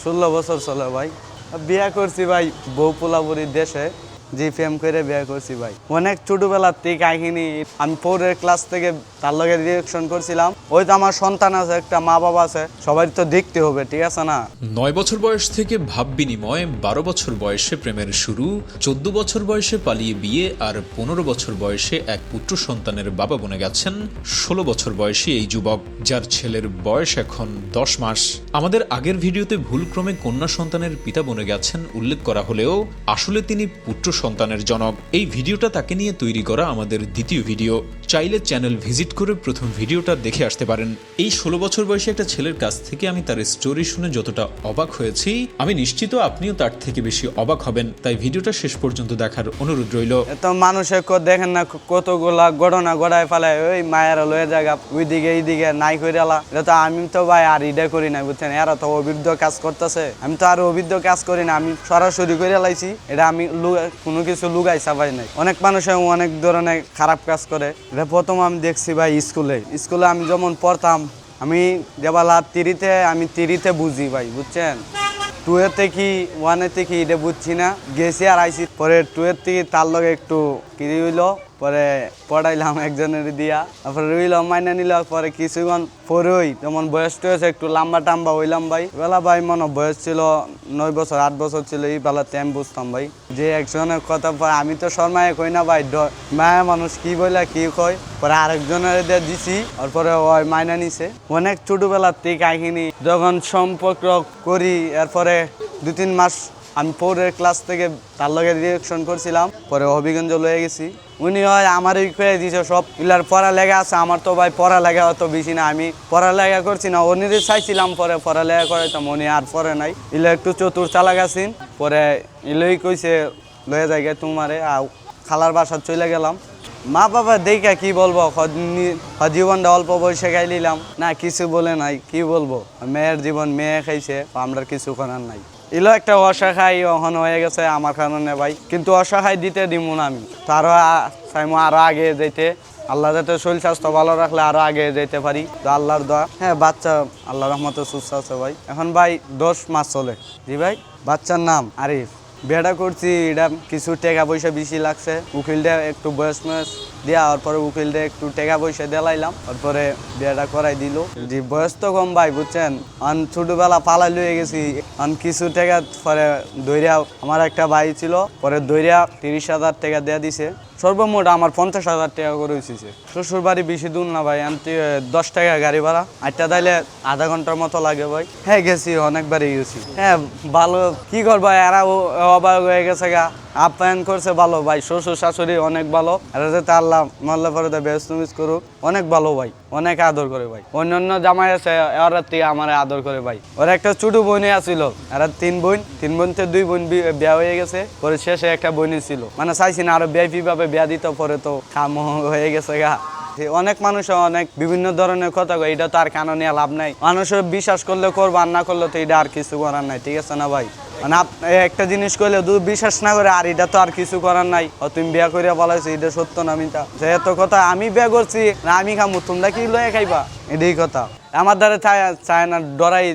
ষোলো বছর চলে ভাই। বিয়া করছি ভাই বউ পোলাপুরি দেশে। জি প্রেম করে বিয়া করছি ভাই। অনেক ছোটবেলার থেকে কাহিনী, আমি পৌরের ক্লাস থেকে তার লগে রিয়েকশন করছিলাম। ওই তো আমার সন্তান আছে, একটা মা বাবা আছে, সবাই তো দেখতে হবে, ঠিক আছে না? নয় বছর বয়স থেকে ভাব বিনিময়, বারো বছর বয়সে প্রেমের শুরু, চোদ্দ বছর বয়সে পালিয়ে বিয়ে আর পনেরো বছর বয়সে এক পুত্র সন্তানের বাবা বনে গেছেন, ষোলো বছর বয়সী এই যুবক, যার ছেলের বয়স এখন দশ মাস। আমাদের আগের ভিডিওতে ভুলক্রমে কন্যা সন্তানের পিতা বনে গেছেন, উল্লেখ করা হলেও আসলে তিনি পুত্র সন্তানের জনক। এই ভিডিওটা তাকে নিয়ে তৈরি করা আমাদের দ্বিতীয় ভিডিও। চাইলে চ্যানেল ভিজিট করে প্রথম ভিডিওটা দেখে আসতে পারেন। এই ষোলো বছর বয়সী একটা ছেলের কাছ থেকে আমি তার স্টোরি শুনে যতটা অবাক হয়েছি, আমি নিশ্চিত আপনিও তার থেকে বেশি অবাক হবেন। তাই ভিডিওটা শেষ পর্যন্ত দেখার অনুরোধ রইল। এত মানুষে ক- দেখেন না কতগুলা ঘটনা গড়ায় ফেলায়। ওই মায়ের লয়ে জায়গা, ওইদিকে এইদিকে নাই করে তো আমি তো ভাই আর ইডা করি না, বুঝছেন? এরা তো অভিজ্ঞ কাজ করতেছে। আমি তো আর অভিজ্ঞ কাজ করি না, আমি সরাসরি করে লাইছি। এটা আমি কোনো কিছু লুগাই চাপাই নাই। অনেক মানুষে অনেক ধরনের খারাপ কাজ করে। প্রথম আমি দেখছি ভাই স্কুলে। স্কুলে আমি যেমন পড়তাম, আমি দেবালা তিরিতে, আমি তিরিতে বুঝি ভাই, বুঝছেন? টুয়েতে কি ওয়ানেতে কি এটা বুঝছি না, গেছি আর আইসি পরে টুয়ের থেকে তার লগে একটু কি হইল পরে পড়াইলাম একজনের দিয়া, তারপরে রইলাম মাইনা নিল, পরে কিছুক্ষণ পরেই যেমন বয়স টয়স একটু লম্বা টাম্বা হইলাম ভাই। বেলা ভাই মনে বয়স ছিল নয় বছর, আট বছর ছিল, এই বেলাতে আমি বুঝতাম ভাই। যে একজনের কথা পরে আমি তো শর্মায় কই না ভাই মায়া মানুষ কি বলে কি কয়? পরে আরেকজনের দিয়ে দিছি, তারপরে ওই মাইনা নিছে। অনেক ছোটবেলার থেকে কাহিনী, যখন সম্পর্ক করি, এরপরে দু তিন মাস আমি পৌরের ক্লাস থেকে তার লগে রিয়েকশন করছিলাম, পরে হবিগঞ্জ লয়ে গেছি। উনি হয় আমারই করে দিছে, সব ইলার পড়ালেখা আছে, আমার তো ভাই পড়ালেখা অত বেশি না, আমি পড়া পড়ালেখা করছি না। উনিরই চাইছিলাম পরে পড়ালেখা করাইতাম, উনি আর পরে নাই। ইলা একটু চতুর চালাক আছেন, পরে ইলই কইছে, লয়ে যাই তোমারে আর খালার বাসা চলে গেলাম। মা বাবা দেখা কি বলব জীবনটা অল্প বয়সে খাই নিলাম না, কিছু বলে নাই, কি বলব? মেয়ের জীবন মেয়ে খাইছে, আমরা কিছু করার নাই। এলো একটা অসহায় অহন হয়ে গেছে আমার কারণে ভাই। কিন্তু অসহায় দিতে দিব না আমি। তো আরও চাইমো আরও আগে যেতে আল্লাহ যাতে শরীর স্বাস্থ্য ভালো রাখলে আরও আগে যেতে পারি। তো আল্লাহর দোয়া। হ্যাঁ বাচ্চা আল্লাহ রহমতে সুস্থ আছে ভাই। এখন ভাই দশ মাস চলে। জি ভাই, বাচ্চার নাম আরিফ। বিয়েটা করছি, এটা কিছু টাকা পয়সা বেশি লাগছে। উকিলটা একটু বয়স ময়স দিয়া আর পরে উকিলটা একটু টাকা পয়সা দিলাইলাম, তারপরে বিয়েটা করাই দিল। জি বয়স তো কম ভাই, বুঝছেন? আন ছোটবেলা পালাই লয়ে গেছি, আন কিছু টাকা পরে দৈরিয়া আমার একটা ভাই ছিল, পরে দৈরিয়া তিরিশ হাজার টাকা দেয়া দিছে। সর্বমোট আমার পঞ্চাশ হাজার টাকা করে হয়েছে শ্বশুর বাড়ি বেশি দূর না ভাই আমি দশ টাকা গাড়ি ভাড়া। আটটা তাইলে আধা ঘণ্টার মতো লাগে ভাই। হ্যাঁ গেছি, অনেকবারই গেছি। হ্যাঁ ভালো, কি করব, এরা অবাক হয়ে গেছে গা। আপ্যায়ন করছে ভালো, ভাই। শ্বশুর শাশুড়ি অনেক ভালো। আর আল্লাহ মাল্লা ফরদা ব্যস্ত মিস করুক অনেক ভালো, ভাই। অনেক আদর করে, ভাই। অন্যান্য জামাই আছে ওরা আমার আদর করে, ভাই। ওর একটা ছোট বোনই আছিল। এরা তিন বোন তিন বোন থেকে দুই বোন বিয়া হয়ে গেছে। পরে শেষে একটা বোনই ছিল। মানে চাইছি না আরও বিআইপি ভাবে বিয়া দিত, পরে তো খাম হয়ে গেছে গা। অনেক মানুষ অনেক বিভিন্ন ধরনের কথা কয় এটা তো আর কানো নিয়ে লাভ নাই। মানুষের বিশ্বাস করলে করব, আর না করলে তো এটা আর কিছু করার নাই। ঠিক আছে না, ভাই? মানে একটা জিনিস কইলে দু বিশ্বাস না করে, আর এটা তো আর কিছু করার নাই। তুমি বিয়া করিয়া বলাইছো, এটা সত্য না মিতা যে এত কথা, আমি বিয়া করছি, না আমি খামু, তোমরা কি লয়ে খাইবা? এটাই কথা। আমার দ্বারা চায় চায় না, ডরাই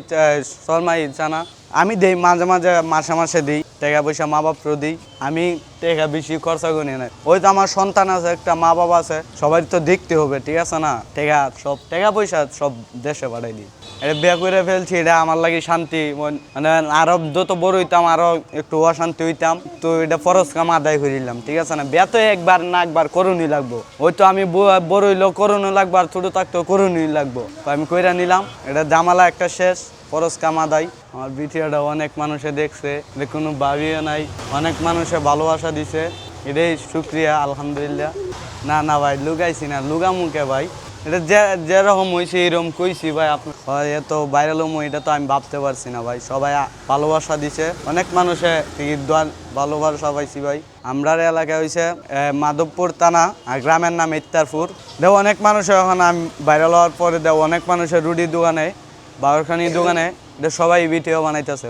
শর্মাই চায় না আমি দেই, মাঝে মাঝে, মাসে মাসে দিই। টাকা পয়সা মা বাপরও দিই। আমি টাকা বেশি খরচা করি না ওই তো আমার সন্তান আছে, একটা মা বাবা আছে। সবাই তো দেখতে হবে, ঠিক আছে না? টাকা, সব টাকা পয়সা সব দেশে পাঠাই দিই। এটা বিয়ে করে ফেলছি, এটা আমার লাগে শান্তি। মন- আরও যত বড় হইতাম, আরও একটু অশান্তি হইতাম। তো এটা ফরজ কাম আদায় করে নিলাম, ঠিক আছে না? বিয়া তো একবার না একবার করুনই লাগবো। ওই তো আমি বড় হইলেও করুনই লাগবো আর ছোট থাকতেও করুনই লাগবো। তো আমি কইরা নিলাম, এটা জামালা একটা শেষ। ফরজ কাম আদায়। আমার ভিডিওটা অনেক মানুষে দেখছে যে কোনো ভাবিও নাই। অনেক মানুষে ভালোবাসা দিছে। এটাই শুক্রিয়া, আলহামদুলিল্লাহ। না না ভাই লুগাইছি না। লুগা মুখে ভাই? এটা যে, যেরকম হয়েছে এরকম কইছি ভাই আপনার এত ভাইরাল হমো, এটা তো আমি ভাবতে পারছি না ভাই। সবাই ভালোবাসা দিছে। অনেক মানুষে টিকিট ভালোবাসা পাইছি ভাই। আমরার এলাকা হয়েছে মাধবপুর থানা আর গ্রামের নাম ইত্তারপুর দেও অনেক মানুষ এখন আমি ভাইরাল হওয়ার পরে দেও অনেক মানুষের রুটি দোকানে বারোখানি দোকানে এটা সবাই ভিডিও বানাইতেছে